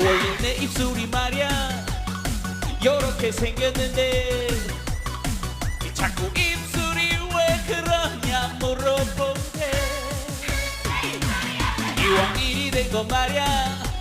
입술이 말이야. 요렇게 생겼는데 자꾸 입술이 왜 그러냐 물어본대. 이왕 일이 된 거 말이야.